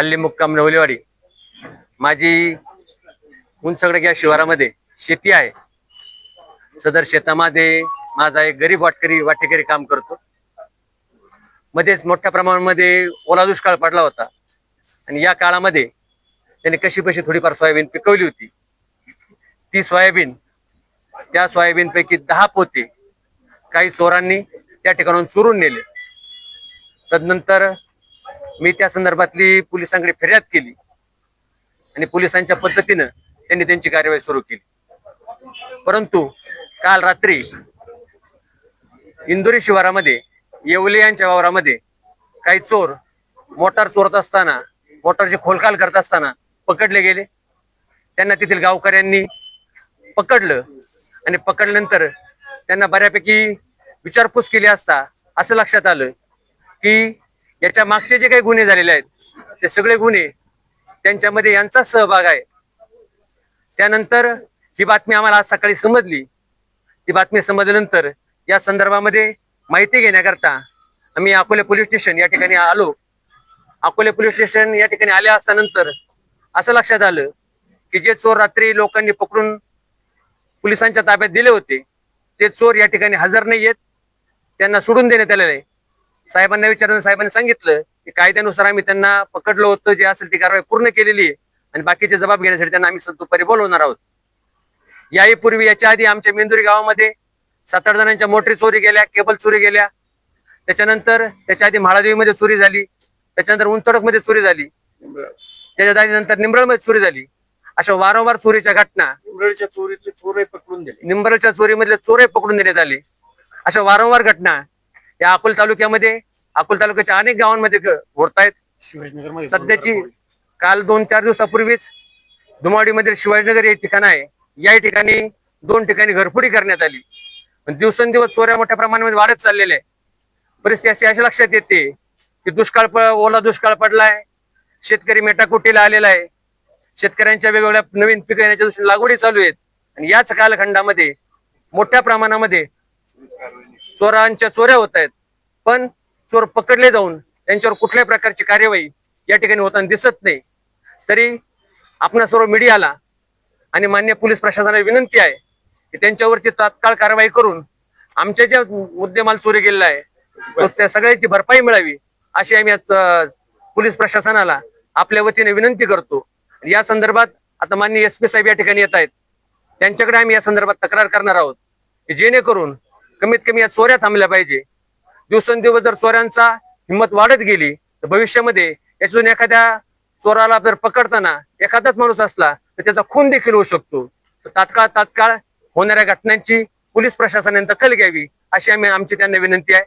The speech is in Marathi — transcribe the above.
हल्ली मुक्काम नवलेवाडी माझी उंचगड या शिवारामध्ये शेती आहे. सदर शेतामध्ये माझा एक गरीब वाटकरी वाटेकरी काम करतो. मध्येच मोठ्या प्रमाणामध्ये ओला दुष्काळ पडला होता. आणि या काळामध्ये त्यांनी कशी कशी थोडीफार सोयाबीन पिकवली होती. ती सोयाबीन त्या सोयाबीनपैकी दहा पोते काही चोरांनी त्या ठिकाणून चोरून नेले. तदनंतर मी त्या संदर्भातली पोलिसांकडे फिर्याद केली. आणि पोलिसांच्या पद्धतीनं त्यांनी त्यांची कार्यवाही सुरू केली. परंतु काल रात्री इंदोरी शिवारामध्ये येवले यांच्या वावरामध्ये काही चोर मोटार चोरत असताना मोटारची खोलकाल करत असताना पकडले गेले. त्यांना तेथील गावकऱ्यांनी पकडलं आणि पकडल्यानंतर त्यांना बऱ्यापैकी विचारपूस केली असता असं लक्षात आलं की याच्या मागचे जे काही गुन्हे झालेले आहेत ते सगळे गुन्हे त्यांच्यामध्ये यांचा सहभाग आहे. त्यानंतर ही बातमी आम्हाला आज सकाळी समजली. ती बातमी समजल्यानंतर या संदर्भामध्ये माहिती घेण्याकरता आम्ही अकोले पोलीस स्टेशन या ठिकाणी आलो. अकोले पोलीस स्टेशन या ठिकाणी आल्या असतानंतर असं लक्षात आलं की जे चोर रात्री लोकांनी पकडून पोलिसांच्या ताब्यात दिले होते ते चोर या ठिकाणी हजर नाही आहेत. त्यांना सोडून देण्यात आलेलं आहे. साहेबांना विचारलं साहेबांनी सांगितलं की कायद्यानुसार आम्ही त्यांना पकडलं होतं जे असेल ती कारवाई पूर्ण केलेली आहे. आणि बाकीचे जबाब घेण्यासाठी त्यांना आम्ही दुपारी बोलवणार आहोत. याही पूर्वी याच्या आधी आमच्या मेंदुरी गावामध्ये सात आठ जणांच्या मोटरी चोरी गेल्या केबल चोरी गेल्या. त्याच्यानंतर त्याच्या आधी म्हाळादेवीमध्ये चोरी झाली. त्याच्यानंतर उंचडकमध्ये चोरी झाली. त्याच्या आधी नंतर निंबळमध्ये चोरी झाली. अशा वारंवार चोरीच्या घटना. निंबळच्या चोरीतले चोरही पकडून दिले. निंबरच्या चोरीमधले चोरही पकडून देण्यात आले. अशा वारंवार घटना. या अकोल तालुक्यामध्ये अकोल तालुक्याच्या अनेक गावांमध्ये होत आहेत शिवाजीनगरमध्ये सध्याची काल दोन चार दिवसापूर्वीच धुमावडीमधील शिवाजीनगर हे ठिकाण आहे. या ठिकाणी दोन ठिकाणी घरफोडी करण्यात आली. पण दिवसेंदिवस चोऱ्या मोठ्या प्रमाणामध्ये वाढत चाललेल्या आहे परिस्थिती अशी अशी लक्षात येते की दुष्काळ ओला दुष्काळ पडलाय. शेतकरी मेटाकुटीला आलेला आहे. शेतकऱ्यांच्या वेगवेगळ्या नवीन पिकं येण्याच्या दृष्टीने लागवडी चालू आहेत. आणि याच कालखंडामध्ये मोठ्या प्रमाणामध्ये चोरांच्या चोऱ्या होत आहेत. पण चोर पकडले जाऊन त्यांच्यावर कुठल्याही प्रकारची कार्यवाही या ठिकाणी होताना दिसत नाही. तरी आपणा सर्व मीडियाला आणि मान्य पोलीस प्रशासनाला विनंती आहे की त्यांच्यावरती तात्काळ कारवाई करून आमच्या ज्या मुद्देमाल चोरी गेलेला आहे त्या सगळ्याची भरपाई मिळावी अशी आम्ही पोलीस प्रशासनाला आपल्या वतीने विनंती करतो. या संदर्भात आता मान्य एस पी साहेब या ठिकाणी येत आहेत. त्यांच्याकडे आम्ही या संदर्भात तक्रार करणार आहोत की जेणेकरून कमीत कमी या चोऱ्या थांबल्या पाहिजे. दिवसेंदिवस जर चोऱ्यांचा हिंमत वाढत गेली तर भविष्यामध्ये याच्यातून एखाद्या चोराला जर पकडताना एखादाच माणूस असला तर त्याचा खून देखील होऊ शकतो. तर तात्काळ तात्काळ होणाऱ्या घटनांची पोलीस प्रशासनाने दखल घ्यावी अशी आम्ही आमची त्यांना विनंती आहे.